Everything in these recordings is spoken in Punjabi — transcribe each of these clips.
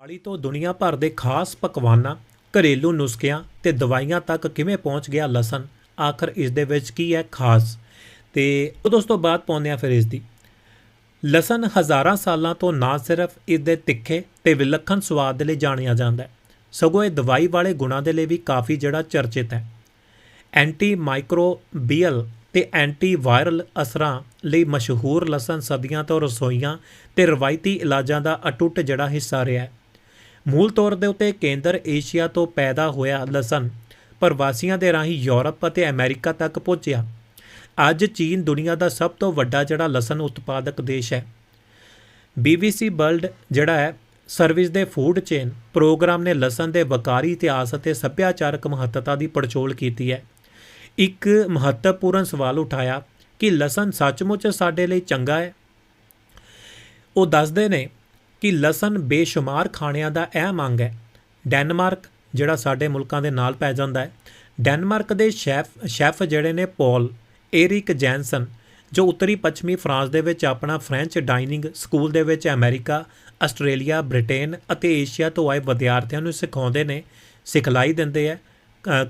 ਦਿਵਾਲੀ ਤੋਂ ਦੁਨੀਆ ਭਰ ਦੇ ਖਾਸ ਪਕਵਾਨਾਂ, ਘਰੇਲੂ ਨੁਸਖਿਆਂ ਤੇ ਦਵਾਈਆਂ ਤੱਕ ਕਿਵੇਂ ਪਹੁੰਚ ਗਿਆ ਲਸਣ? ਆਖਰ ਇਸ ਦੇ ਵਿੱਚ ਕੀ ਹੈ ਖਾਸ? ਤੇ ਉਹ ਦੋਸਤੋ ਬਾਤ ਪਾਉਂਦੇ ਆ ਫਿਰ ਇਸ ਦੀ। ਲਸਣ ਹਜ਼ਾਰਾਂ ਸਾਲਾਂ ਤੋਂ ਨਾ ਸਿਰਫ ਇਸ ਦੇ ਤਿੱਖੇ ਤੇ ਵਿਲੱਖਣ ਸਵਾਦ ਦੇ ਲਈ ਜਾਣਿਆ ਜਾਂਦਾ ਹੈ। ਸਗੋਂ ਇਹ ਦਵਾਈ ਵਾਲੇ ਗੁਣਾਂ ਦੇ ਲਈ ਵੀ ਕਾਫੀ ਜਿਹੜਾ ਚਰਚਿਤ ਹੈ। ਐਂਟੀ ਮਾਈਕਰੋਬੀਅਲ ਤੇ ਐਂਟੀ ਵਾਇਰਲ ਅਸਰਾਂ ਲਈ ਮਸ਼ਹੂਰ ਲਸਣ ਸਦੀਆਂ ਤੋਂ ਰਸੋਈਆਂ ਤੇ ਰਵਾਇਤੀ ਇਲਾਜਾਂ ਦਾ ਅਟੁੱਟ ਜਿਹੜਾ ਹਿੱਸਾ ਰਿਹਾ ਹੈ। ਮੂਲ ਤੌਰ ਦੇ ਉੱਤੇ ਕੇਂਦਰ ਏਸ਼ੀਆ ਤੋਂ ਪੈਦਾ ਹੋਇਆ ਲਸਣ ਪ੍ਰਵਾਸੀਆਂ ਦੇ ਰਾਹੀਂ ਯੂਰਪ ਅਤੇ ਅਮਰੀਕਾ ਤੱਕ ਪਹੁੰਚਿਆ। ਅੱਜ ਚੀਨ ਦੁਨੀਆ ਦਾ ਸਭ ਤੋਂ ਵੱਡਾ ਜਿਹੜਾ ਲਸਣ ਉਤਪਾਦਕ ਦੇਸ਼ ਹੈ। BBC ਵਰਲਡ ਜਿਹੜਾ ਹੈ, ਸਰਵਿਸ ਦੇ ਫੂਡ ਚੇਨ ਪ੍ਰੋਗਰਾਮ ਨੇ ਲਸਣ ਦੇ ਵਕਾਰੀ ਇਤਿਹਾਸ ਅਤੇ ਸੱਭਿਆਚਾਰਕ ਮਹੱਤਤਾ ਦੀ ਪੜਚੋਲ ਕੀਤੀ ਹੈ। ਇੱਕ ਮਹੱਤਵਪੂਰਨ ਸਵਾਲ ਉਠਾਇਆ ਕਿ ਲਸਣ ਸੱਚਮੁੱਚ ਸਾਡੇ ਲਈ ਚੰਗਾ ਹੈ? ਉਹ ਦੱਸਦੇ ਨੇ ਕਿ ਲਸਣ ਬੇਸ਼ੁਮਾਰ ਖਾਣਿਆਂ ਦਾ ਇਹ ਮੰਗ ਹੈ। ਡੈਨਮਾਰਕ, ਜਿਹੜਾ ਸਾਡੇ ਮੁਲਕਾਂ ਦੇ ਨਾਲ ਪੈ ਜਾਂਦਾ ਹੈ। ਡੈਨਮਾਰਕ ਦੇ ਸ਼ੈਫ ਸ਼ੈਫ ਜਿਹੜੇ ਨੇ ਪੌਲ ਏਰਿਕ ਜੈਨਸਨ, ਜੋ ਉੱਤਰੀ ਪੱਛਮੀ ਫਰਾਂਸ ਦੇ ਵਿੱਚ ਆਪਣਾ ਫ੍ਰੈਂਚ ਡਾਈਨਿੰਗ ਸਕੂਲ ਦੇ ਵਿੱਚ ਅਮਰੀਕਾ, ਆਸਟ੍ਰੇਲੀਆ, ਬ੍ਰਿਟੇਨ ਅਤੇ ਏਸ਼ੀਆ ਤੋਂ ਆਏ ਵਿਦਿਆਰਥੀਆਂ ਨੂੰ ਸਿਖਾਉਂਦੇ ਨੇ, ਸਿਖਲਾਈ ਦਿੰਦੇ ਆ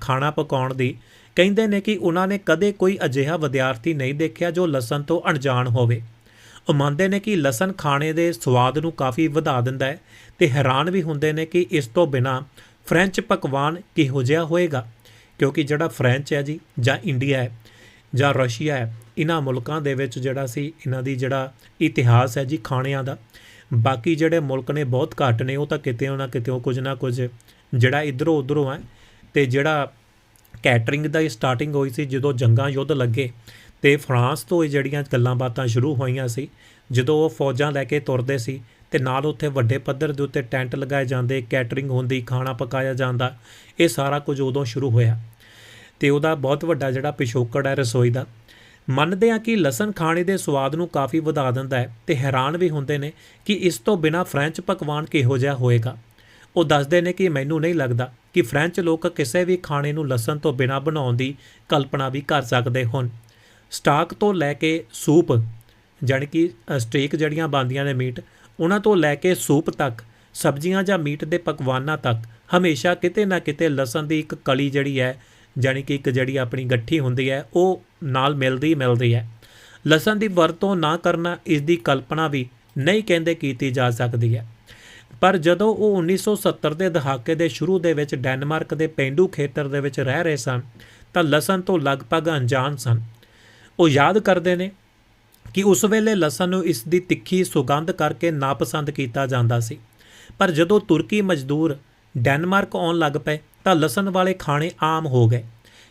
ਖਾਣਾ ਪਕਾਉਣ ਦੀ। ਕਹਿੰਦੇ ਨੇ ਕਿ ਉਹਨਾਂ ਨੇ ਕਦੇ ਕੋਈ ਅਜਿਹਾ ਵਿਦਿਆਰਥੀ ਨਹੀਂ ਦੇਖਿਆ ਜੋ ਲਸਣ ਤੋਂ ਅਣਜਾਣ ਹੋਵੇ। ਉਹ ਮੰਨਦੇ ਨੇ ਕਿ ਲਸਣ ਖਾਣੇ ਦੇ ਸਵਾਦ ਨੂੰ ਕਾਫੀ ਵਧਾ ਦਿੰਦਾ ਹੈ ਤੇ ਹੈਰਾਨ ਵੀ ਹੁੰਦੇ ਨੇ ਕਿ ਇਸ ਤੋਂ ਬਿਨਾ ਫ੍ਰੈਂਚ ਪਕਵਾਨ ਕਿਹੋ ਜਿਹਾ ਹੋਏਗਾ? ਕਿਉਂਕਿ ਜਿਹੜਾ ਫ੍ਰੈਂਚ ਹੈ ਜੀ, ਜਾਂ ਇੰਡੀਆ ਹੈ, ਜਾਂ ਰਸ਼ੀਆ ਹੈ ਇਹਨਾਂ ਮੁਲਕਾਂ ਦੇ ਵਿੱਚ ਜਿਹੜਾ ਸੀ ਇਹਨਾਂ ਦੀ ਜਿਹੜਾ ਇਤਿਹਾਸ ਹੈ ਜੀ ਖਾਣਿਆਂ ਦਾ, ਬਾਕੀ ਜਿਹੜੇ ਮੁਲਕ ਨੇ ਬਹੁਤ ਘੱਟ ਨੇ, ਉਹ ਤਾਂ ਕਿਤੇ ਨਾ ਕਿਤੇ ਕੁਝ ਨਾ ਕੁਝ ਜਿਹੜਾ ਇਧਰੋਂ ਉਧਰੋਂ ਹੈ, ਤੇ ਜਿਹੜਾ ਕੈਟਰਿੰਗ ਦਾ ਸਟਾਰਟਿੰਗ ਹੋਈ ਸੀ, ਜਦੋਂ ਜੰਗਾਂ ਯੁੱਧ ਲੱਗੇ ਤੇ ਫਰਾਂਸ ਤੋਂ ਇਹ ਜਿਹੜੀਆਂ ਗੱਲਾਂ ਬਾਤਾਂ ਸ਼ੁਰੂ ਹੋਈਆਂ ਸੀ, ਜਦੋਂ ਉਹ ਫੌਜਾਂ ਲੈ ਕੇ ਤੁਰਦੇ ਸੀ ਤੇ ਨਾਲ ਉੱਥੇ ਵੱਡੇ ਪੱਧਰ ਦੇ ਉੱਤੇ ਟੈਂਟ ਲਗਾਏ ਜਾਂਦੇ, ਕੈਟਰਿੰਗ ਹੁੰਦੀ, ਖਾਣਾ ਪਕਾਇਆ ਜਾਂਦਾ, ਇਹ ਸਾਰਾ ਕੁਝ ਉਦੋਂ ਸ਼ੁਰੂ ਹੋਇਆ। ਤੇ ਉਹਦਾ ਬਹੁਤ ਵੱਡਾ ਜਿਹੜਾ ਪਿਛੋਕੜ ਹੈ ਰਸੋਈ ਦਾ। ਮੰਨਦੇ ਆ ਕਿ ਲਸਣ ਖਾਣੇ ਦੇ ਸਵਾਦ ਨੂੰ ਕਾਫੀ ਵਧਾ ਦਿੰਦਾ ਹੈ ਤੇ ਹੈਰਾਨ ਵੀ ਹੁੰਦੇ ਨੇ ਕਿ ਇਸ ਤੋਂ ਬਿਨਾ ਫ੍ਰੈਂਚ ਪਕਵਾਨ ਕਿਹੋ ਜਿਹਾ ਹੋਏਗਾ। ਉਹ ਦੱਸਦੇ ਨੇ ਕਿ ਮੈਨੂੰ ਨਹੀਂ ਲੱਗਦਾ ਕਿ ਫ੍ਰੈਂਚ ਲੋਕ ਕਿਸੇ ਵੀ ਖਾਣੇ ਨੂੰ ਲਸਣ ਤੋਂ ਬਿਨਾ ਬਣਾਉਣ ਦੀ ਕਲਪਨਾ ਵੀ ਕਰ ਸਕਦੇ ਹੋਣ। ਸਟਾਕ ਤੋਂ ਲੈ ਕੇ ਸੂਪ, ਜਾਣੀ ਕਿ ਸਟੇਕ ਜਿਹੜੀਆਂ ਬਣਦੀਆਂ ਨੇ ਮੀਟ, ਉਹਨਾਂ ਤੋਂ ਲੈ ਕੇ ਸੂਪ ਤੱਕ, ਸਬਜ਼ੀਆਂ ਜਾਂ ਮੀਟ ਦੇ ਪਕਵਾਨਾਂ ਤੱਕ, ਹਮੇਸ਼ਾ ਕਿਤੇ ਨਾ ਕਿਤੇ ਲਸਣ ਦੀ ਇੱਕ ਕਲੀ ਜਿਹੜੀ ਹੈ, ਜਾਣੀ ਕਿ ਇੱਕ ਜਿਹੜੀ ਆਪਣੀ ਗੱਠੀ ਹੁੰਦੀ ਹੈ, ਉਹ ਨਾਲ ਮਿਲਦੀ ਮਿਲਦੀ ਹੈ। ਲਸਣ ਦੀ ਵਰਤੋਂ ਨਾ ਕਰਨਾ, ਇਸ ਦੀ ਕਲਪਨਾ ਵੀ ਨਹੀਂ ਕਹਿੰਦੇ ਕੀਤੀ ਜਾ ਸਕਦੀ ਹੈ। ਪਰ ਜਦੋਂ ਉਹ 1970 ਦੇ ਦਹਾਕੇ ਦੇ ਸ਼ੁਰੂ ਦੇ ਵਿੱਚ ਡੈਨਮਾਰਕ ਦੇ ਪਿੰਡੂ ਖੇਤਰ ਦੇ ਵਿੱਚ ਰਹਿ ਰਹੇ ਸਨ, ਤਾਂ ਲਸਣ ਤੋਂ ਲਗਭਗ ਅਣਜਾਣ ਸਨ। ਉਹ ਯਾਦ ਕਰਦੇ ਨੇ ਕਿ ਉਸ ਵੇਲੇ ਲਸਣ ਨੂੰ ਇਸ ਦੀ ਤਿੱਖੀ ਸੁਗੰਧ ਕਰਕੇ ਨਾਪਸੰਦ ਕੀਤਾ ਜਾਂਦਾ ਸੀ। ਪਰ ਜਦੋਂ ਤੁਰਕੀ ਮਜ਼ਦੂਰ ਡੈਨਮਾਰਕ ਆਉਣ ਲੱਗ ਪਏ ਤਾਂ ਲਸਣ ਵਾਲੇ ਖਾਣੇ ਆਮ ਹੋ ਗਏ।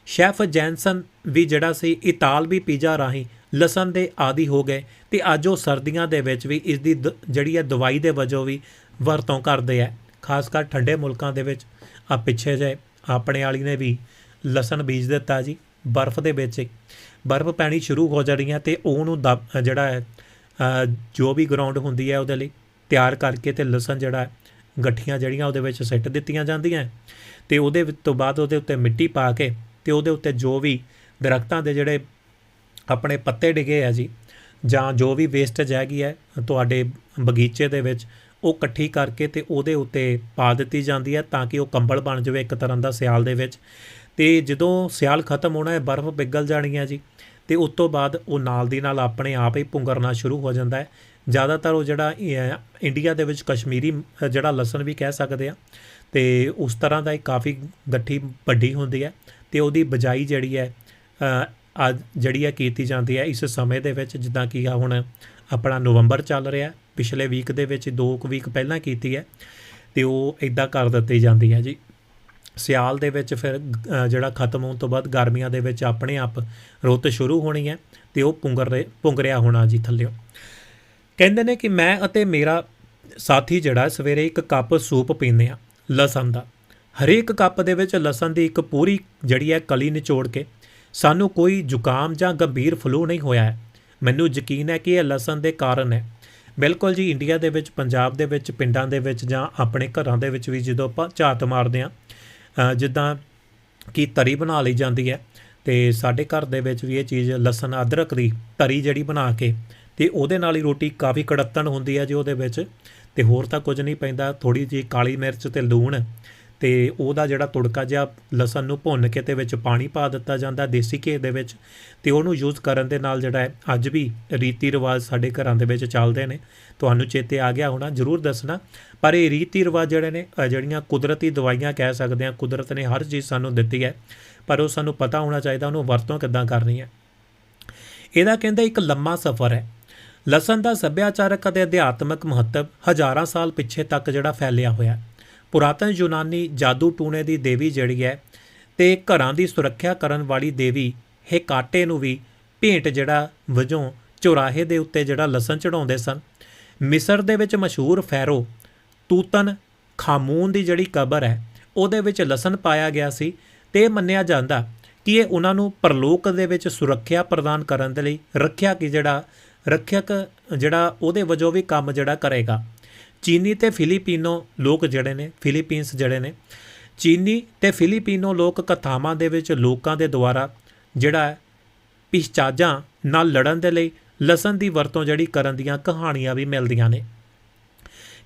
ਸ਼ੈਫ ਜੈਨਸਨ ਵੀ ਜਿਹੜਾ ਸੀ, ਇਤਾਲਵੀ ਪੀਜ਼ਾ ਰਾਹੀਂ ਲਸਣ ਦੇ ਆਦੀ ਹੋ ਗਏ ਤੇ ਅੱਜ ਉਹ ਸਰਦੀਆਂ ਦੇ ਵਿੱਚ ਵੀ ਇਸ ਦੀ ਦ- ਜਿਹੜੀ ਹੈ ਦਵਾਈ ਦੇ ਵਜੋਂ ਵੀ ਵਰਤੋਂ ਕਰਦੇ ਆ। ਖਾਸ ਕਰ ਠੰਡੇ ਮੁਲਕਾਂ ਦੇ ਵਿੱਚ ਆ ਪਿੱਛੇ ਜੇ ਆਪਣੇ ਵਾਲੀ ਨੇ ਵੀ ਲਸਣ ਬੀਜ ਦਿੱਤਾ ਜੀ, ਬਰਫ਼ ਦੇ ਵਿੱਚ ਬਰਫ਼ ਪੈਣੀ ਸ਼ੁਰੂ ਹੋ ਜਾਣੀ ਹੈ ਤੇ ਉਹਨੂੰ ਦਬ- ਜਿਹੜਾ ਹੈ ਜੋ ਵੀ ਗਰਾਊਂਡ ਹੁੰਦੀ ਹੈ ਉਹਦੇ ਲਈ ਤਿਆਰ ਕਰਕੇ ਤੇ ਲਸਣ ਜਿਹੜਾ ਗੱਠੀਆਂ ਜਿਹੜੀਆਂ ਉਹਦੇ ਵਿੱਚ ਸਿੱਟ ਦਿੱਤੀਆਂ ਜਾਂਦੀਆਂ ਹੈ। ਤੇ ਉਹਦੇ ਤੋਂ ਬਾਅਦ ਉਹਦੇ ਉੱਤੇ ਮਿੱਟੀ ਪਾ ਕੇ ਤੇ ਉਹਦੇ ਉੱਤੇ ਜੋ ਵੀ ਦਰਖਤਾਂ ਦੇ ਜਿਹੜੇ ਆਪਣੇ ਪੱਤੇ ਡਿਗੇ ਆ ਜੀ, ਜਾਂ ਜੋ ਵੀ ਵੇਸਟੇਜ ਹੈਗੀ ਹੈ ਤੁਹਾਡੇ ਬਗੀਚੇ ਦੇ ਵਿੱਚ, ਉਹ ਇਕੱਠੀ ਕਰਕੇ ਤੇ ਉਹਦੇ ਉੱਤੇ ਪਾ ਦਿੱਤੀ ਜਾਂਦੀ ਹੈ ਤਾਂ ਕਿ ਉਹ ਕੰਬਲ ਬਣ ਜਾਵੇ ਇੱਕ ਤਰ੍ਹਾਂ ਦਾ ਸਿਆਲ ਦੇ ਵਿੱਚ। ਤੇ ਜਦੋਂ ਸਿਆਲ ਖਤਮ ਹੋਣਾ ਹੈ, ਬਰਫ਼ ਪਿਘਲ ਜਾਣੀ ਹੈ ਜੀ ਤੇ ਉਸ ਤੋਂ ਬਾਅਦ ਉਹ ਨਾਲ ਦੀ ਨਾਲ ਆਪਣੇ ਆਪ ਹੀ ਪੁੰਗਰਨਾ ਸ਼ੁਰੂ ਹੋ ਜਾਂਦਾ ਹੈ। ਜ਼ਿਆਦਾਤਰ ਉਹ ਜਿਹੜਾ ਇੰਡੀਆ ਦੇ ਵਿੱਚ ਕਸ਼ਮੀਰੀ ਜਿਹੜਾ ਲਸਣ ਵੀ ਕਹਿ ਸਕਦੇ ਆ, ਤੇ ਉਸ ਤਰ੍ਹਾਂ ਦਾ ਇੱਕ ਕਾਫੀ ਗੱਠੀ ਵੱਡੀ ਹੁੰਦੀ ਹੈ ਤੇ ਉਹਦੀ ਬਜਾਈ ਜਿਹੜੀ ਹੈ ਅੱਜ ਜਿਹੜੀ ਹੈ ਕੀਤੀ ਜਾਂਦੀ ਹੈ ਇਸ ਸਮੇਂ ਦੇ ਵਿੱਚ, ਜਿੱਦਾਂ ਕਿ ਆ ਹੁਣ ਆਪਣਾ ਨਵੰਬਰ ਚੱਲ ਰਿਹਾ ਪਿਛਲੇ ਵੀਕ ਦੇ ਵਿੱਚ ਦੋ ਕੁ ਵੀਕ ਪਹਿਲਾਂ ਕੀਤੀ ਹੈ, ਤੇ ਉਹ ਇਦਾਂ ਕਰ ਦਿੱਤੀ ਜਾਂਦੀ ਹੈ ਜੀ। ਸਿਆਲ ਦੇ ਵਿੱਚ ਫਿਰ ਜਿਹੜਾ ਖਤਮ ਹੋਣ ਤੋਂ ਬਾਅਦ ਗਰਮੀਆਂ ਦੇ ਵਿੱਚ ਆਪਣੇ ਆਪ ਰੁੱਤ ਸ਼ੁਰੂ ਹੋਣੀ ਹੈ ਤੇ ਉਹ ਪੁੰਗਰ ਰਹੇ ਪੁੰਗਰਿਆ ਹੋਣਾ ਜੀ ਥੱਲਿਓ। ਕਹਿੰਦੇ ਨੇ ਕਿ ਮੈਂ ਅਤੇ ਮੇਰਾ ਸਾਥੀ ਜਿਹੜਾ ਸਵੇਰੇ ਇੱਕ ਕੱਪ ਸੂਪ ਪੀਂਦੇ ਆ ਲਸਣ ਦਾ। ਹਰੇਕ ਕੱਪ ਦੇ ਵਿੱਚ ਲਸਣ ਦੀ ਇੱਕ ਪੂਰੀ ਜਿਹੜੀ ਹੈ ਕਲੀ ਨਿਚੋੜ ਕੇ, ਸਾਨੂੰ ਕੋਈ ਜ਼ੁਕਾਮ ਜਾਂ ਗੰਭੀਰ ਫਲੂ ਨਹੀਂ ਹੋਇਆ ਹੈ। ਮੈਨੂੰ ਯਕੀਨ ਹੈ ਕਿ ਇਹ ਲਸਣ ਦੇ ਕਾਰਨ ਹੈ। ਬਿਲਕੁਲ ਜੀ, ਇੰਡੀਆ ਦੇ ਵਿੱਚ, ਪੰਜਾਬ ਦੇ ਵਿੱਚ, ਪਿੰਡਾਂ ਦੇ ਵਿੱਚ ਜਾਂ ਆਪਣੇ ਘਰਾਂ ਦੇ ਵਿੱਚ ਵੀ ਜਦੋਂ ਆਪਾਂ ਝਾਤ ਮਾਰਦੇ ਆ ਜਿੱਦਾਂ ਕਿ ਤਰੀ ਬਣਾ ਲਈ ਜਾਂਦੀ ਹੈ ਤੇ ਸਾਡੇ ਘਰ ਦੇ ਵਿੱਚ ਵੀ ਇਹ ਚੀਜ਼ ਲਸਣ ਅਦਰਕ ਦੀ ਤਰੀ ਜਿਹੜੀ ਬਣਾ ਕੇ ਤੇ ਉਹਦੇ ਨਾਲ ਹੀ ਰੋਟੀ ਕਾਫੀ ਕੜੱਤਣ ਹੁੰਦੀ ਹੈ ਜੀ ਉਹਦੇ ਵਿੱਚ ਤੇ ਹੋਰ ਤਾਂ ਕੁਝ ਨਹੀਂ ਪੈਂਦਾ ਥੋੜੀ ਜਿਹੀ ਕਾਲੀ ਮਿਰਚ ਤੇ ਲੂਣ ਤੇ ਉਹਦਾ ਜਿਹੜਾ ਤੁੜਕਾ ਜਿਹਾ ਲਸਣ ਨੂੰ ਭੁੰਨ ਕੇ ਤੇ ਵਿੱਚ ਪਾਣੀ ਪਾ ਦਿੱਤਾ ਜਾਂਦਾ ਦੇਸੀ ਘੀ ਦੇ ਵਿੱਚ, ਤੇ ਉਹਨੂੰ ਯੂਜ਼ ਕਰਨ ਦੇ ਨਾਲ ਜਿਹੜਾ ਹੈ, ਅੱਜ ਵੀ ਰੀਤੀ ਰਿਵਾਜ ਸਾਡੇ ਘਰਾਂ ਦੇ ਵਿੱਚ ਚੱਲਦੇ ਨੇ। ਤੁਹਾਨੂੰ ਚੇਤੇ ਆ ਗਿਆ ਹੋਣਾ, ਜਰੂਰ ਦੱਸਣਾ। ਪਰ ਇਹ ਰੀਤੀ ਰਿਵਾਜ ਜਿਹੜੇ ਨੇ ਜਿਹੜੀਆਂ ਕੁਦਰਤੀ ਦਵਾਈਆਂ ਕਹਿ ਸਕਦੇ ਆ ਕੁਦਰਤ ਨੇ ਹਰ ਚੀਜ਼ ਸਾਨੂੰ ਦਿੱਤੀ ਹੈ, ਪਰ ਉਹ ਸਾਨੂੰ ਪਤਾ ਹੋਣਾ ਚਾਹੀਦਾ, ਉਹਨੂੰ ਵਰਤੋਂ ਕਿੱਦਾਂ ਕਰਨੀ ਹੈ। ਇਹਦਾ ਕਹਿੰਦੇ ਇੱਕ ਲੰਮਾ ਸਫ਼ਰ ਹੈ। ਲਸਣ ਦਾ ਸੱਭਿਆਚਾਰਕ ਅਤੇ ਅਧਿਆਤਮਕ ਮਹੱਤਵ ਹਜ਼ਾਰਾਂ ਸਾਲ ਪਿੱਛੇ ਤੱਕ ਜਿਹੜਾ ਫੈਲਿਆ ਹੋਇਆ ਪੁਰਾਤਨ ਯੂਨਾਨੀ ਜਾਦੂ ਟੂਣੇ ਦੀ ਦੇਵੀ ਜਿਹੜੀ ਹੈ ਤੇ ਘਰਾਂ ਦੀ ਸੁਰੱਖਿਆ ਕਰਨ ਵਾਲੀ ਦੇਵੀ ਹੇਕਾਟੇ ਨੂੰ ਵੀ ਭੇਂਟ ਜਿਹੜਾ ਵਜੋਂ ਚੌਰਾਹੇ ਦੇ ਉੱਤੇ ਜਿਹੜਾ ਲਸਣ ਚੜਾਉਂਦੇ ਸਨ। ਮਿਸਰ ਦੇ ਵਿੱਚ ਮਸ਼ਹੂਰ ਫੈਰੋ ਤੂਤਨ ਖਾਮੂਨ ਦੀ ਜਿਹੜੀ ਕਬਰ ਹੈ, ਉਹਦੇ ਵਿੱਚ ਲਸਣ ਪਾਇਆ ਗਿਆ ਸੀ ਤੇ ਇਹ ਮੰਨਿਆ ਜਾਂਦਾ ਕਿ ਇਹ ਉਹਨਾਂ ਨੂੰ ਪਰਲੋਕ ਦੇ ਵਿੱਚ ਸੁਰੱਖਿਆ ਪ੍ਰਦਾਨ ਕਰਨ ਦੇ ਲਈ ਰੱਖਿਆ ਕਿ ਜਿਹੜਾ, ਰੱਖਿਅਕ ਜਿਹੜਾ ਉਹਦੇ ਵਜੋਂ ਵੀ ਕੰਮ ਜਿਹੜਾ ਕਰੇਗਾ। ਚੀਨੀ ਤੇ ਫਿਲੀਪੀਨੋ ਲੋਕ ਜਿਹੜੇ ਨੇ, ਫਿਲੀਪੀਨਸ ਜਿਹੜੇ ਨੇ, ਚੀਨੀ ਤੇ ਫਿਲੀਪੀਨੋ ਲੋਕ ਕਥਾਵਾਂ ਦੇ ਵਿੱਚ ਲੋਕਾਂ ਦੇ ਦੁਆਰਾ ਜਿਹੜਾ ਹੈ, ਪਿਸ਼ਚਾਜਾਂ ਨਾਲ ਲੜਨ ਦੇ ਲਈ ਲਸਣ ਦੀ ਵਰਤੋਂ ਜਿਹੜੀ ਕਰਨ ਦੀਆਂ ਕਹਾਣੀਆਂ ਵੀ ਮਿਲਦੀਆਂ ਨੇ।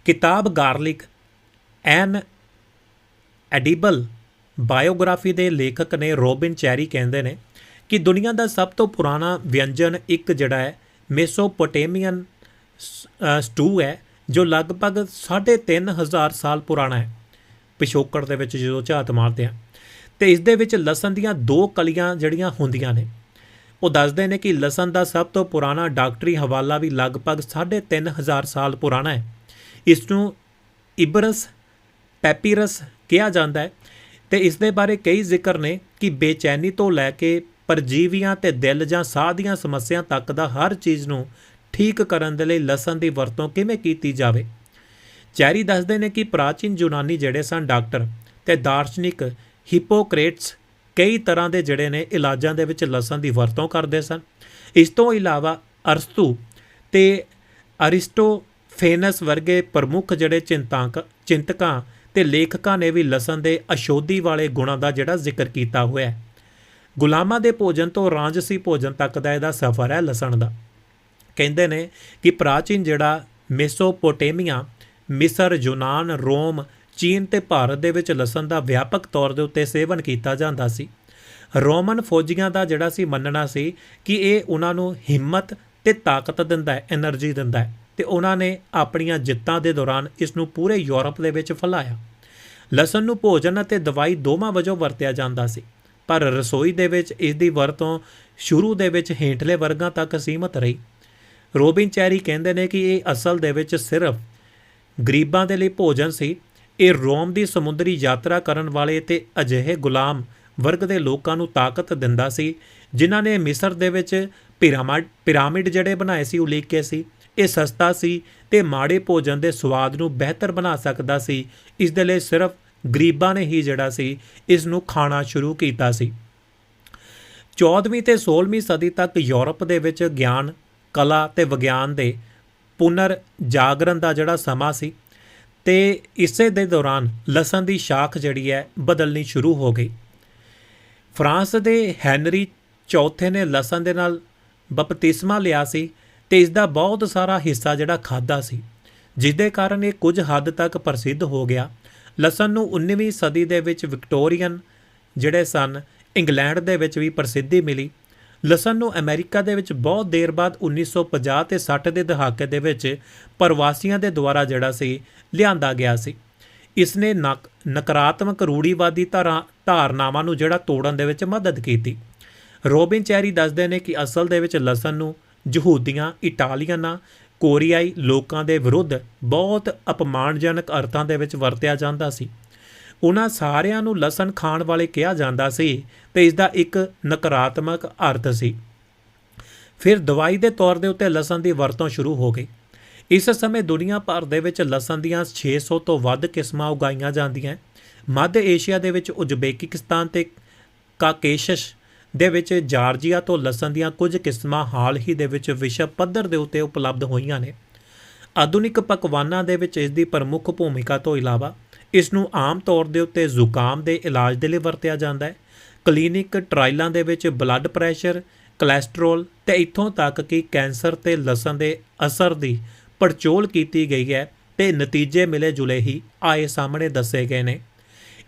ਕਿਤਾਬ ਗਾਰਲਿਕ ਐਨ ਐਡੀਬਲ ਬਾਇਓਗ੍ਰਾਫੀ ਦੇ ਲੇਖਕ ਨੇ ਰੋਬਿਨ ਚੈਰੀ ਕਹਿੰਦੇ ਨੇ ਕਿ ਦੁਨੀਆ ਦਾ ਸਭ ਤੋਂ ਪੁਰਾਣਾ ਵਿਅੰਜਨ ਇੱਕ ਜਿਹੜਾ ਹੈ, ਮੈਸੋਪੋਟੇਮੀਅਨ ਸਟੂ ਹੈ। ਜੋ ਲਗਭਗ 3500 ਸਾਲ ਪੁਰਾਣਾ ਹੈ। ਪਿਛੋਕੜ ਦੇ ਵਿੱਚ ਜਦੋਂ ਝਾਤ ਮਾਰਦੇ ਆ ਤੇ ਇਸ ਦੇ ਵਿੱਚ ਲਸਣ ਦੀਆਂ ਦੋ ਕਲੀਆਂ ਜਿਹੜੀਆਂ ਹੁੰਦੀਆਂ ਨੇ। ਉਹ ਦੱਸਦੇ ਨੇ ਕਿ ਲਸਣ ਦਾ ਸਭ ਤੋਂ ਪੁਰਾਣਾ ਡਾਕਟਰੀ ਹਵਾਲਾ ਵੀ ਲਗਭਗ 3500 ਸਾਲ ਪੁਰਾਣਾ ਹੈ। ਇਸ ਨੂੰ ਇਬਰਸ ਪੈਪੀਰਸ ਕਿਹਾ ਜਾਂਦਾ ਹੈ ਤੇ ਇਸ ਦੇ ਬਾਰੇ ਕਈ ਜ਼ਿਕਰ ਨੇ ਕਿ ਬੇਚੈਨੀ ਤੋਂ ਲੈ ਕੇ ਪਰਜੀਵੀਆਂ ਤੇ ਦਿਲ ਜਾਂ ਸਾਹ ਦੀਆਂ ਸਮੱਸਿਆ ਤੱਕ ਦਾ ਹਰ ਚੀਜ਼ ਨੂੰ ਠੀਕ ਕਰਨ ਦੇ ਲਈ ਲਸਣ ਦੀ ਵਰਤੋਂ ਕਿਵੇਂ ਕੀਤੀ ਜਾਵੇ? ਚੈਰੀ ਦੱਸਦੇ ਨੇ ਕਿ ਪ੍ਰਾਚੀਨ ਯੂਨਾਨੀ ਜਿਹੜੇ ਸਨ, ਡਾਕਟਰ ਤੇ ਦਾਰਸ਼ਨਿਕ ਹਿਪੋਕਰੇਟਸ, ਕਈ ਤਰ੍ਹਾਂ ਦੇ ਜਿਹੜੇ ਨੇ ਇਲਾਜਾਂ ਦੇ ਵਿੱਚ ਲਸਣ ਦੀ ਵਰਤੋਂ ਕਰਦੇ ਸਨ। ਇਸ ਤੋਂ ਇਲਾਵਾ ਅਰਸਤੂ ਤੇ ਅਰਿਸਟੋਫੇਨਸ ਵਰਗੇ ਪ੍ਰਮੁੱਖ ਜਿਹੜੇ ਚਿੰਤਾਂਕ, ਚਿੰਤਕਾਂ ਤੇ ਲੇਖਕਾਂ ਨੇ ਵੀ ਲਸਣ ਦੇ ਅਸ਼ੋਧੀ ਵਾਲੇ ਗੁਣਾਂ ਦਾ ਜਿਹੜਾ ਜ਼ਿਕਰ ਕੀਤਾ ਹੋਇਆ ਹੈ। ਗੁਲਾਮਾਂ ਦੇ ਭੋਜਨ ਤੋਂ ਰਾਂਝਸੀ ਭੋਜਨ ਤੱਕ ਦਾ ਇਹਦਾ ਸਫ਼ਰ ਹੈ ਲਸਣ ਦਾ। ਕਹਿੰਦੇ ਨੇ ਕਿ ਪ੍ਰਾਚੀਨ ਜਿਹੜਾ ਮੈਸੋਪੋਟੇਮੀਆ, ਮਿਸਰ, ਯੂਨਾਨ, ਰੋਮ, ਚੀਨ ਤੇ ਭਾਰਤ ਦੇ ਵਿੱਚ ਲਸਣ ਦਾ ਵਿਆਪਕ ਤੌਰ ਦੇ ਉੱਤੇ ਸੇਵਨ ਕੀਤਾ ਜਾਂਦਾ ਸੀ। ਰੋਮਨ ਫੌਜੀਆਂ ਦਾ ਜਿਹੜਾ ਸੀ ਮੰਨਣਾ ਸੀ ਕਿ ਇਹ ਉਹਨਾਂ ਨੂੰ ਹਿੰਮਤ ਤੇ ਤਾਕਤ ਦਿੰਦਾ ਹੈ એનર્ਜੀ ਦਿੰਦਾ ਹੈ ਤੇ ਉਹਨਾਂ ਨੇ ਆਪਣੀਆਂ ਜਿੱਤਾਂ ਦੇ ਦੌਰਾਨ ਇਸ ਨੂੰ ਪੂਰੇ ਯੂਰਪ ਦੇ ਵਿੱਚ ਫੈਲਾਇਆ। ਲਸਣ ਨੂੰ ਭੋਜਨ ਅਤੇ ਦਵਾਈ ਦੋਵਾਂ ਵਜੋਂ ਵਰਤਿਆ ਜਾਂਦਾ ਸੀ, ਪਰ ਰਸੋਈ ਦੇ ਵਿੱਚ ਇਸ ਦੀ ਵਰਤੋਂ ਸ਼ੁਰੂ ਦੇ ਵਿੱਚ ਹੇਠਲੇ ਵਰਗਾਂ ਤੱਕ ਸੀਮਤ ਰਹੀ। ਰੋਬਿਨ ਚੈਰੀ ਕਹਿੰਦੇ ਨੇ ਕਿ ਇਹ ਅਸਲ ਦੇ ਵਿੱਚ ਸਿਰਫ ਗਰੀਬਾਂ ਦੇ ਲਈ ਭੋਜਨ ਸੀ। ਇਹ ਰੋਮ ਦੀ ਸਮੁੰਦਰੀ ਯਾਤਰਾ ਕਰਨ ਵਾਲੇ ਤੇ ਅਜਿਹੇ ਗੁਲਾਮ ਵਰਗ ਦੇ ਲੋਕਾਂ ਨੂੰ ਤਾਕਤ ਦਿੰਦਾ ਸੀ, ਜਿਨ੍ਹਾਂ ਨੇ ਮਿਸਰ ਦੇ ਵਿੱਚ ਪਿਰਾਮਿਡ ਪਿਰਾਮਿਡ ਜਿਹੜੇ ਬਣਾਏ ਸੀ ਉਲੀਕੇ ਸੀ। ਇਹ ਸਸਤਾ ਸੀ ਤੇ ਮਾੜੇ ਭੋਜਨ ਦੇ ਸਵਾਦ ਨੂੰ ਬਿਹਤਰ ਬਣਾ ਸਕਦਾ ਸੀ। ਇਸ ਦੇ ਲਈ ਸਿਰਫ ਗਰੀਬਾਂ ਨੇ ਹੀ ਜਿਹੜਾ ਸੀ, ਇਸ ਨੂੰ ਖਾਣਾ ਸ਼ੁਰੂ ਕੀਤਾ ਸੀ। 14ਵੀਂ ਤੇ 16ਵੀਂ ਸਦੀ ਤੱਕ ਯੂਰਪ ਦੇ ਵਿੱਚ ਗਿਆਨ ਕਲਾ ਤੇ ਵਿਗਿਆਨ ਦੇ ਪੁਨਰ ਜਾਗਰਣ ਦਾ ਜਿਹੜਾ ਸਮਾਂ ਸੀ ਤੇ ਇਸੇ ਦੇ ਦੌਰਾਨ ਲਸਣ ਦੀ ਸ਼ਾਖ ਜਿਹੜੀ ਹੈ ਬਦਲਣੀ ਸ਼ੁਰੂ ਹੋ ਗਈ। ਫਰਾਂਸ ਦੇ ਹੈਨਰੀ ਚੌਥੇ ਨੇ ਲਸਣ ਦੇ ਨਾਲ ਬਪਤਿਸਮਾ ਲਿਆ ਸੀ ਤੇ ਇਸ ਦਾ ਬਹੁਤ ਸਾਰਾ ਹਿੱਸਾ ਜਿਹੜਾ ਖਾਦਾ ਸੀ ਜਿਸ ਦੇ ਕਾਰਨ ਇਹ ਕੁਝ ਹੱਦ ਤੱਕ ਪ੍ਰਸਿੱਧ ਹੋ ਗਿਆ। ਲਸਣ ਨੂੰ 19ਵੀਂ ਸਦੀ ਦੇ ਵਿੱਚ ਵਿਕਟੋਰੀਅਨ ਜਿਹੜੇ ਸਨ, ਇੰਗਲੈਂਡ ਦੇ ਵਿੱਚ ਵੀ ਪ੍ਰਸਿੱਧੀ ਮਿਲੀ। ਲਸਣ ਨੂੰ ਅਮਰੀਕਾ ਦੇ ਵਿੱਚ ਬਹੁਤ ਦੇਰ ਬਾਅਦ 1950 ਤੇ 60 ਦੇ ਦਹਾਕੇ ਦੇ ਵਿੱਚ ਪ੍ਰਵਾਸੀਆਂ ਦੇ ਦੁਆਰਾ ਜਿਹੜਾ ਸੀ, ਲਿਆਂਦਾ ਗਿਆ ਸੀ। ਇਸ ਨੇ ਨਕ- ਨਕਾਰਾਤਮਕ ਰੂੜੀਵਾਦੀ ਧਾਰਾ, ਧਾਰਨਾਵਾਂ ਨੂੰ ਜਿਹੜਾ ਤੋੜਨ ਦੇ ਵਿੱਚ ਮਦਦ ਕੀਤੀ। ਰੋਬਿਨ ਚੈਰੀ ਦੱਸਦੇ ਨੇ ਕਿ ਅਸਲ ਦੇ ਵਿੱਚ ਲਸਣ ਨੂੰ ਯਹੂਦੀਆਂ, ਇਟਾਲੀਅਨਾਂ, ਕੋਰੀਆਈ ਲੋਕਾਂ ਦੇ ਵਿਰੁੱਧ ਬਹੁਤ ਅਪਮਾਨਜਨਕ ਅਰਥਾਂ ਦੇ ਵਿੱਚ ਵਰਤਿਆ ਜਾਂਦਾ ਸੀ। ਉਹਨਾਂ ਸਾਰਿਆਂ ਨੂੰ ਲਸਣ ਖਾਣ ਵਾਲੇ ਕਿਹਾ ਜਾਂਦਾ ਸੀ ਤੇ ਇਸ ਦਾ ਇੱਕ ਨਕਾਰਾਤਮਕ ਅਰਥ ਸੀ। ਫਿਰ ਦਵਾਈ ਦੇ ਤੌਰ ਦੇ ਉੱਤੇ ਲਸਣ ਦੀ ਵਰਤੋਂ ਸ਼ੁਰੂ ਹੋ ਗਈ। ਇਸ ਸਮੇਂ ਦੁਨੀਆ ਭਰ ਦੇ ਵਿੱਚ ਲਸਣ ਦੀਆਂ 600 ਤੋਂ ਵੱਧ ਕਿਸਮਾਂ ਉਗਾਈਆਂ ਜਾਂਦੀਆਂ ਮੱਧ ਏਸ਼ੀਆ ਦੇ ਵਿੱਚ ਉਜ਼ਬੇਕਿਸਤਾਨ ਤੇ ਕਾਕੇਸ਼ਸ ਦੇ ਵਿੱਚ ਜਾਰਜੀਆ ਤੋਂ ਲਸਣ ਦੀਆਂ ਕੁਝ ਕਿਸਮਾਂ ਹਾਲ ਹੀ ਦੇ ਵਿੱਚ ਵਿਸ਼ਵ ਪੱਧਰ ਦੇ ਉੱਤੇ ਉਪਲਬਧ ਹੋਈਆਂ ਨੇ। ਆਧੁਨਿਕ ਪਕਵਾਨਾਂ ਦੇ ਵਿੱਚ ਇਸ ਦੀ ਪ੍ਰਮੁੱਖ ਭੂਮਿਕਾ ਤੋਂ ਇਲਾਵਾ ਇਸ ਨੂੰ ਆਮ ਤੌਰ ਦੇ ਉੱਤੇ ਜ਼ੁਕਾਮ ਦੇ ਇਲਾਜ ਦੇ ਲਈ ਵਰਤਿਆ ਜਾਂਦਾ ਹੈ। ਕਲੀਨਿਕ ਟ੍ਰਾਇਲਾਂ ਦੇ ਵਿੱਚ ਬਲੱਡ ਪ੍ਰੈਸ਼ਰ, ਕੋਲੇਸਟ੍ਰੋਲ ਤੇ ਇੱਥੋਂ ਤੱਕ ਕਿ ਕੈਂਸਰ ਤੇ ਲਸਣ ਦੇ ਅਸਰ ਦੀ ਪੜਚੋਲ ਕੀਤੀ ਗਈ ਹੈ ਤੇ ਨਤੀਜੇ ਮਿਲੇ ਜੁਲੇ ਹੀ ਆਏ ਸਾਹਮਣੇ ਦੱਸੇ ਗਏ ਨੇ।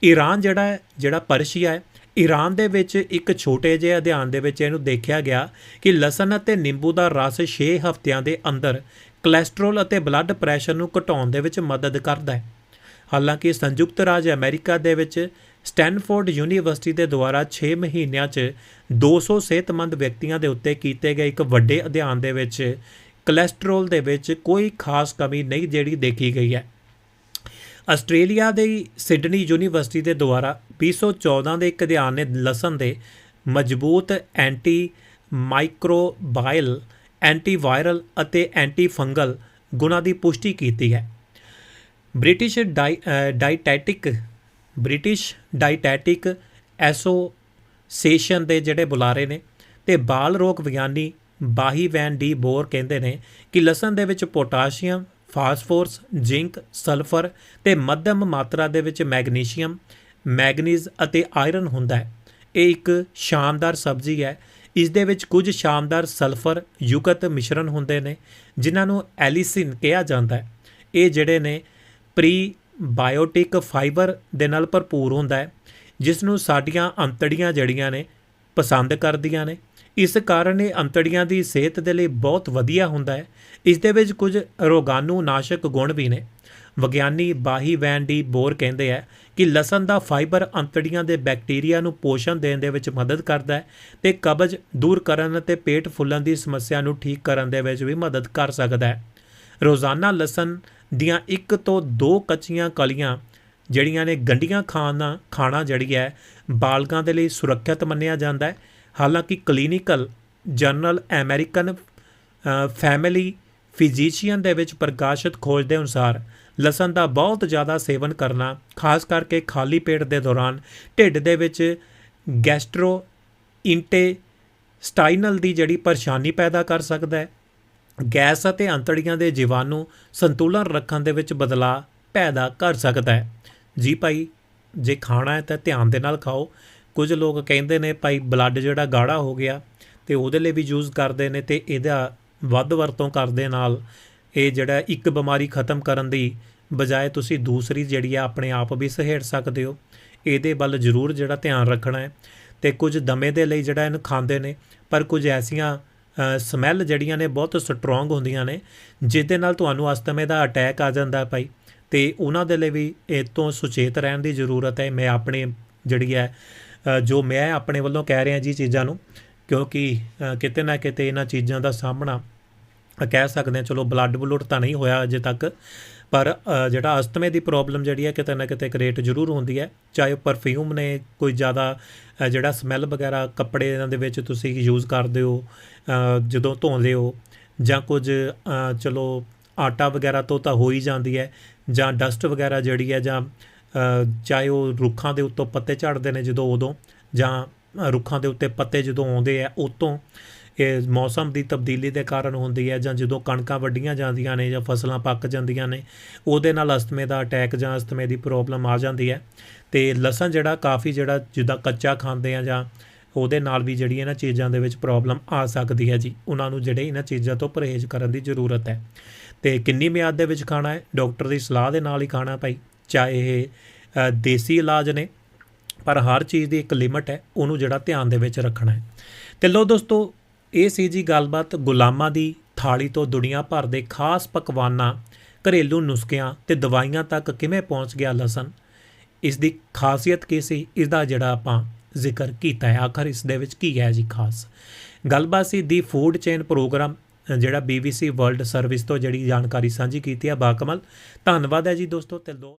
ਈਰਾਨ ਜਿਹੜਾ ਹੈ, ਜਿਹੜਾ ਪਰਸ਼ੀਆ ਹੈ, ਈਰਾਨ ਦੇ ਵਿੱਚ ਇੱਕ ਛੋਟੇ ਜਿਹੇ ਅਧਿਐਨ ਦੇ ਵਿੱਚ ਇਹਨੂੰ ਦੇਖਿਆ ਗਿਆ ਕਿ ਲਸਣ ਅਤੇ ਨਿੰਬੂ ਦਾ ਰਸ 6 ਹਫ਼ਤਿਆਂ ਦੇ ਅੰਦਰ ਕੋਲੇਸਟ੍ਰੋਲ ਅਤੇ ਬਲੱਡ ਪ੍ਰੈਸ਼ਰ ਨੂੰ ਘਟਾਉਣ ਦੇ ਵਿੱਚ ਮਦਦ ਕਰਦਾ ਹੈ। ਹਾਲਾਂਕਿ ਸੰਯੁਕਤ ਰਾਜ ਅਮਰੀਕਾ ਦੇ ਵਿੱਚ ਸਟੈਨਫੋਰਡ ਯੂਨੀਵਰਸਿਟੀ ਦੇ ਦੁਆਰਾ 6 ਮਹੀਨਿਆਂ 'ਚ 200 ਸਿਹਤਮੰਦ ਵਿਅਕਤੀਆਂ ਦੇ ਉੱਤੇ ਕੀਤੇ ਗਏ ਇੱਕ ਵੱਡੇ ਅਧਿਐਨ ਦੇ ਵਿੱਚ ਕੋਲੇਸਟ੍ਰੋਲ ਦੇ ਵਿੱਚ ਕੋਈ ਖਾਸ ਕਮੀ ਨਹੀਂ ਜਿਹੜੀ ਦੇਖੀ ਗਈ ਹੈ। ਆਸਟ੍ਰੇਲੀਆ ਦੇ ਸਿਡਨੀ ਯੂਨੀਵਰਸਿਟੀ ਦੇ ਦੁਆਰਾ 2014 ਦੇ ਇੱਕ ਅਧਿਐਨ ਨੇ ਲਸਣ ਦੇ ਮਜ਼ਬੂਤ ਐਂਟੀ ਮਾਈਕਰੋਬਾਇਲ ਐਂਟੀਵਾਇਰਲ ਅਤੇ ਐਂਟੀ ਫੰਗਲ ਗੁਣਾਂ ਦੀ ਪੁਸ਼ਟੀ ਕੀਤੀ ਹੈ। ਬ੍ਰਿਟਿਸ਼ ਡਾਈ ਡਾਈਟੈਟਿਕ ਬ੍ਰਿਟਿਸ਼ ਡਾਈਟੈਟਿਕ ਐਸੋਸੀਏਸ਼ਨ ਦੇ ਜਿਹੜੇ ਬੁਲਾਰੇ ਨੇ ਤੇ ਬਾਲ ਰੋਗ ਵਿਗਿਆਨੀ ਬਾਹੀ ਵੈਨ ਡੀ ਬੋਰ ਕਹਿੰਦੇ ਨੇ ਕਿ ਲਸਣ ਦੇ ਵਿੱਚ ਪੋਟਾਸ਼ੀਅਮ, ਫਾਸਫੋਰਸ, ਜ਼ਿੰਕ, ਸਲਫਰ ਤੇ ਮੱਧਮ ਮਾਤਰਾ ਦੇ ਵਿੱਚ ਮੈਗਨੀਸ਼ੀਅਮ, ਮੈਗਨੀਜ਼ ਅਤੇ ਆਇਰਨ ਹੁੰਦਾ ਹੈ। ਇਹ ਇੱਕ ਸ਼ਾਨਦਾਰ ਸਬਜ਼ੀ ਹੈ। ਇਸ ਦੇ ਵਿੱਚ ਕੁਝ ਸ਼ਾਨਦਾਰ ਸਲਫਰ, ਯੁਕਤ ਮਿਸ਼ਰਣ ਹੁੰਦੇ ਨੇ, ਜਿਨ੍ਹਾਂ ਨੂੰ ਐਲਿਸਿਨ ਕਿਹਾ ਜਾਂਦਾ ਹੈ। ਇਹ ਜਿਹੜੇ ਨੇ ਪ੍ਰੀ ਬਾਇਓਟਿਕ ਫਾਈਬਰ ਦੇ ਨਾਲ ਭਰਪੂਰ ਹੁੰਦਾ ਹੈ ਜਿਸ ਨੂੰ ਸਾਡੀਆਂ ਅੰਤੜੀਆਂ ਜੜੀਆਂ ਨੇ ਪਸੰਦ ਕਰਦੀਆਂ ਨੇ। ਇਸ ਕਾਰਨ ਇਹ ਅੰਤੜੀਆਂ ਦੀ ਸਿਹਤ ਦੇ ਲਈ ਬਹੁਤ ਵਧੀਆ ਹੁੰਦਾ ਹੈ। ਇਸ ਦੇ ਵਿੱਚ ਕੁਝ ਰੋਗਾਣੂ ਨਾਸ਼ਕ ਗੁਣ ਵੀ ਨੇ। ਵਿਗਿਆਨੀ ਬਾਹੀ ਵੈਨ ਡੀ ਬੋਰ ਕਹਿੰਦੇ ਆ ਕਿ ਲਸਣ ਦਾ ਫਾਈਬਰ ਅੰਤੜੀਆਂ ਦੇ ਬੈਕਟੀਰੀਆ ਨੂੰ ਪੋਸ਼ਣ ਦੇਣ ਦੇ ਵਿੱਚ ਮਦਦ ਕਰਦਾ ਹੈ ਤੇ ਕਬਜ਼ ਦੂਰ ਕਰਨ ਅਤੇ ਪੇਟ ਫੁੱਲਣ ਦੀ ਸਮੱਸਿਆ ਨੂੰ ਠੀਕ ਕਰਨ ਦੇ ਵਿੱਚ ਵੀ ਮਦਦ ਕਰ ਸਕਦਾ ਹੈ। ਰੋਜ਼ਾਨਾ ਲਸਣ ਦੀਆਂ ਇੱਕ ਤੋਂ ਦੋ ਕੱਚੀਆਂ ਕਲੀਆਂ, ਜਿਹੜੀਆਂ ਨੇ ਗੰਡੀਆਂ ਖਾਣਾ ਖਾਣਾ ਜਿਹੜੀ ਹੈ, ਬਾਲਗਾਂ ਦੇ ਲਈ ਸੁਰੱਖਿਅਤ ਮੰਨਿਆ ਜਾਂਦਾ ਹੈ। ਹਾਲਾਂਕਿ clinical journal American family physician ਦੇ ਵਿੱਚ ਪ੍ਰਕਾਸ਼ਿਤ ਖੋਜ ਦੇ ਅਨੁਸਾਰ ਲਸਣ ਦਾ ਬਹੁਤ ਜ਼ਿਆਦਾ ਸੇਵਨ ਕਰਨਾ, ਖਾਸ ਕਰਕੇ ਖਾਲੀ ਪੇਟ ਦੇ ਦੌਰਾਨ ਢਿੱਡ ਦੇ ਵਿੱਚ ਗੈਸਟ੍ਰੋ ਇੰਟੇਸਟਾਈਨਲ ਦੀ ਜਿਹੜੀ ਪਰੇਸ਼ਾਨੀ ਪੈਦਾ ਕਰ ਸਕਦਾ ਹੈ। ਗੈਸ ਅਤੇ ਅੰਤੜੀਆਂ ਦੇ ਜੀਵਾਣੂ ਸੰਤੁਲਨ ਰੱਖਣ ਦੇ ਵਿੱਚ ਬਦਲਾਅ ਪੈਦਾ ਕਰ ਸਕਦਾ ਹੈ। ਜੀ ਭਾਈ, ਜੇ ਖਾਣਾ ਹੈ ਤਾਂ ਧਿਆਨ ਦੇ ਨਾਲ ਖਾਓ। ਕੁਝ ਲੋਕ ਕਹਿੰਦੇ ਨੇ, ਭਾਈ ਬਲੱਡ ਜਿਹੜਾ ਗਾੜਾ ਹੋ ਗਿਆ ਤੇ ਉਹਦੇ ਲਈ ਵੀ ਯੂਜ਼ ਕਰਦੇ ਨੇ ਤੇ ਇਹਦਾ ਵੱਧ ਵਰਤੋਂ ਕਰਦੇ ਨਾਲ ਇਹ ਜਿਹੜਾ ਇੱਕ ਬਿਮਾਰੀ ਖਤਮ ਕਰਨ ਦੀ ਬਜਾਏ ਤੁਸੀਂ ਦੂਸਰੀ ਜਿਹੜੀ ਆ ਆਪਣੇ ਆਪ ਵੀ ਸਹੇੜ ਸਕਦੇ ਹੋ। ਇਹਦੇ ਵੱਲ ਜ਼ਰੂਰ ਜਿਹੜਾ ਧਿਆਨ ਰੱਖਣਾ ਹੈ ਤੇ ਕੁਝ ਦਮੇ ਦੇ ਲਈ ਜਿਹੜਾ ਇਹਨੂੰ ਖਾਂਦੇ ਨੇ, ਪਰ ਕੁਝ ਐਸੀਆਂ ਸਮੈਲ ਜਿਹੜੀਆਂ ਨੇ ਬਹੁਤ ਸਟਰੋਂਗ ਹੁੰਦੀਆਂ ਨੇ, ਜਿਹਦੇ ਨਾਲ ਤੁਹਾਨੂੰ ਅਸਤਮੇ ਦਾ ਅਟੈਕ ਆ ਜਾਂਦਾ ਭਾਈ। ਤੇ ਉਹਨਾਂ ਦੇ ਲਈ ਵੀ ਇਹ ਤੋਂ ਸੁਚੇਤ ਰਹਿਣ ਦੀ ਜ਼ਰੂਰਤ ਹੈ। ਮੈਂ ਆਪਣੇ ਜਿਹੜੀ ਹੈ ਜੋ ਮੈਂ ਆਪਣੇ ਵੱਲੋਂ ਕਹਿ ਰਿਹਾ ਜੀ ਚੀਜ਼ਾਂ ਨੂੰ, ਕਿਉਂਕਿ ਕਿਤੇ ਨਾ ਕਿਤੇ ਇਹਨਾਂ ਚੀਜ਼ਾਂ ਦਾ ਸਾਹਮਣਾ ਕਹਿ ਸਕਦੇ ਹਾਂ, ਚਲੋ ਬਲੱਡ ਬਲੂਡ ਤਾਂ ਨਹੀਂ ਹੋਇਆ ਅਜੇ ਤੱਕ ਪਰ ਜਿਹੜਾ ਅਸਤਮੇ ਦੀ ਪ੍ਰੋਬਲਮ ਜਿਹੜੀ ਹੈ, ਕਿਤੇ ਨਾ ਕਿਤੇ ਕ੍ਰੀਏਟ ਜ਼ਰੂਰ ਹੁੰਦੀ ਹੈ। ਚਾਹੇ ਉਹ ਪਰਫਿਊਮ ਨੇ ਕੋਈ ਜ਼ਿਆਦਾ ਜਿਹੜਾ ਸਮੈਲ ਵਗੈਰਾ ਕੱਪੜੇ ਇਹਨਾਂ ਦੇ ਵਿੱਚ ਤੁਸੀਂ ਯੂਜ਼ ਕਰਦੇ ਹੋ ਜਦੋਂ ਧੋਂਦੇ ਹੋ, ਜਾਂ ਕੁਝ ਚਲੋ ਆਟਾ ਵਗੈਰਾ ਤੋਂ ਤਾਂ ਹੋ ਹੀ ਜਾਂਦੀ ਹੈ, ਜਾਂ ਡਸਟ ਵਗੈਰਾ ਜਿਹੜੀ ਹੈ, ਜਾਂ ਚਾਹੇ ਉਹ ਰੁੱਖਾਂ ਦੇ ਉੱਤੋਂ ਪੱਤੇ ਝੜਦੇ ਨੇ ਜਦੋਂ ਉਦੋਂ, ਜਾਂ ਰੁੱਖਾਂ ਦੇ ਉੱਤੇ ਪੱਤੇ ਜਦੋਂ ਆਉਂਦੇ ਆ, ਉਤੋਂ ਇਹ ਮੌਸਮ ਦੀ ਤਬਦੀਲੀ ਦੇ ਕਾਰਨ ਹੁੰਦੀ ਹੈ ਜਾਂ ਜਦੋਂ ਕਣਕਾਂ ਵੱਢੀਆਂ ਜਾਂਦੀਆਂ ਨੇ ਜਾਂ ਫਸਲਾਂ ਪੱਕ ਜਾਂਦੀਆਂ ਨੇ, ਉਹਦੇ ਨਾਲ ਅਸਥਮੇ ਦਾ ਅਟੈਕ ਜਾਂ ਅਸਥਮੇ ਦੀ ਪ੍ਰੋਬਲਮ ਆ ਜਾਂਦੀ ਹੈ। ਤੇ ਲਸਣ ਜਿਹੜਾ, ਕਾਫੀ ਜਿਹੜਾ, ਜਿੱਦਾਂ ਕੱਚਾ ਖਾਂਦੇ ਆ ਜਾਂ ਉਹਦੇ ਨਾਲ ਵੀ ਜਿਹੜੀ ਇਹਨਾਂ ਚੀਜ਼ਾਂ ਦੇ ਵਿੱਚ ਪ੍ਰੋਬਲਮ ਆ ਸਕਦੀ ਹੈ ਜੀ। ਉਹਨਾਂ ਨੂੰ ਜਿਹੜੇ ਇਹਨਾਂ ਚੀਜ਼ਾਂ ਤੋਂ ਪਰਹੇਜ਼ ਕਰਨ ਦੀ ਜ਼ਰੂਰਤ ਹੈ। ਤੇ ਕਿੰਨੀ ਮਿਆਦ ਦੇ ਵਿੱਚ ਖਾਣਾ ਹੈ? ਡਾਕਟਰ ਦੀ ਸਲਾਹ ਦੇ ਨਾਲ ਹੀ ਖਾਣਾ ਭਾਈ। ਚਾਹੇ ਇਹ ਦੇਸੀ ਇਲਾਜ ਨੇ, ਪਰ ਹਰ ਚੀਜ਼ ਦੀ ਇੱਕ ਲਿਮਟ ਹੈ, ਉਹਨੂੰ ਜਿਹੜਾ ਧਿਆਨ ਦੇ ਵਿੱਚ ਰੱਖਣਾ ਹੈ। ਤੇ ਲੋ ਦੋਸਤੋ ਇਹ ਸੀ ਜੀ ਗੱਲਬਾਤ ਗੁਲਾਮਾਂ ਦੀ ਥਾਲੀ ਤੋਂ ਦੁਨੀਆ ਭਰ ਦੇ ਖਾਸ ਪਕਵਾਨਾਂ ਘਰੇਲੂ ਨੁਸਖਿਆਂ ਤੇ ਦਵਾਈਆਂ ਤੱਕ ਕਿਵੇਂ ਪਹੁੰਚ ਗਿਆ ਲਸਣ? ਇਸ ਦੀ ਖਾਸੀਅਤ ਕੀ ਸੀ? ਇਸ ਦਾ ਜਿਹੜਾ ਆਪਾਂ ਜ਼ਿਕਰ ਕੀਤਾ ਹੈ ਆਖਰ ਇਸ ਦੇ ਵਿੱਚ ਕੀ ਹੈ ਜੀ ਖਾਸ? ਗੱਲਬਾਤ ਸੀ ਦੀ ਫੂਡ ਚੇਨ ਪ੍ਰੋਗਰਾਮ ਅ, ਜਿਹੜਾ BBC ਵਰਲਡ ਸਰਵਿਸ ਤੋਂ ਜਿਹੜੀ ਜਾਣਕਾਰੀ ਸਾਂਝੀ ਕੀਤੀ ਹੈ। ਬਾਕਮਲ ਧੰਨਵਾਦ ਹੈ ਜੀ ਦੋਸਤੋ ਤੇ ਲੋ